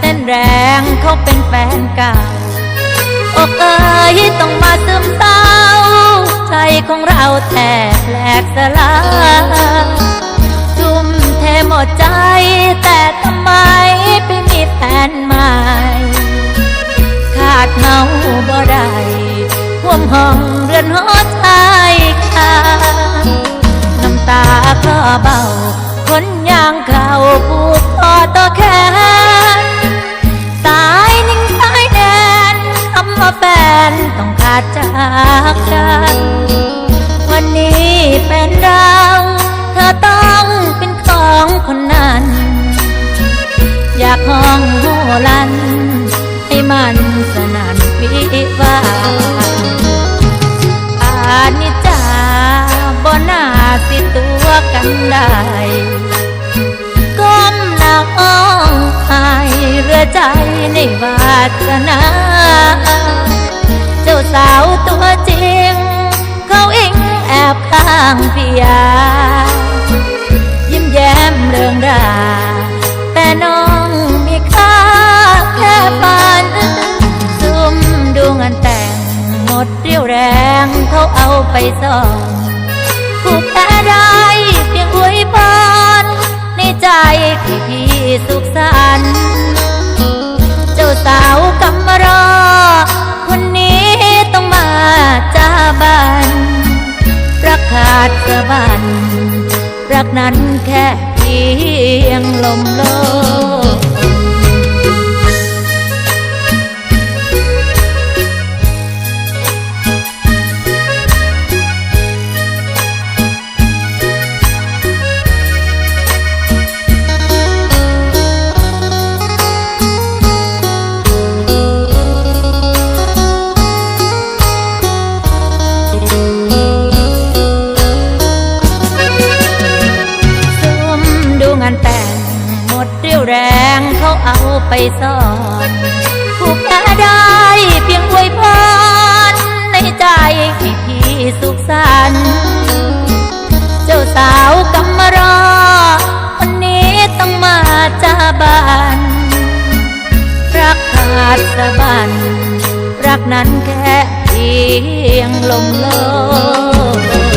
เต้นแรงเขาเป็นแฟนเก่าอกเอ๋ยต้องมาซึมเศร้า ใจของเราแทบแหลกสลายทุ่มเทหมดใจ แต่ทำไมไปมีแฟนใหม่ ขาดเมาบ่ได้ห่วมห้องเรือนหอชายคาน้ำตาคลอเบา ดจากกัน วันนี้เป็นเราเธอต้องเป็นของคนนั้น อยากห้องโหลัน ให้มันสนั่นวิวาอานิจาบ่น่าสิตัวกันได้ก้มหน้าอ้องไห้เรือใจในวาสนาางพี่ยา ยิ้มแย้มเรืองรา แต่น้องมีค่าแค่ฝันซุ่มดูงานแต่ง หมดเรี่ยวแรงเขาเอาไปซ่อนผู้แพ้ได้เพียงอวยพรในใจที่พี่สุขสัน รักนั้นแค่เพียงลมโลก ดเรี่ยวแรงเขาเอาไปซ่อนผู้แพ้ได้เพียงอวยพรในใจให้พี่สุขสันต์เจ้าสาวกำมารอคนนี้ต้องมาจาบานรักขาดสะบัน รักนั้นแค่เพียงลมโลก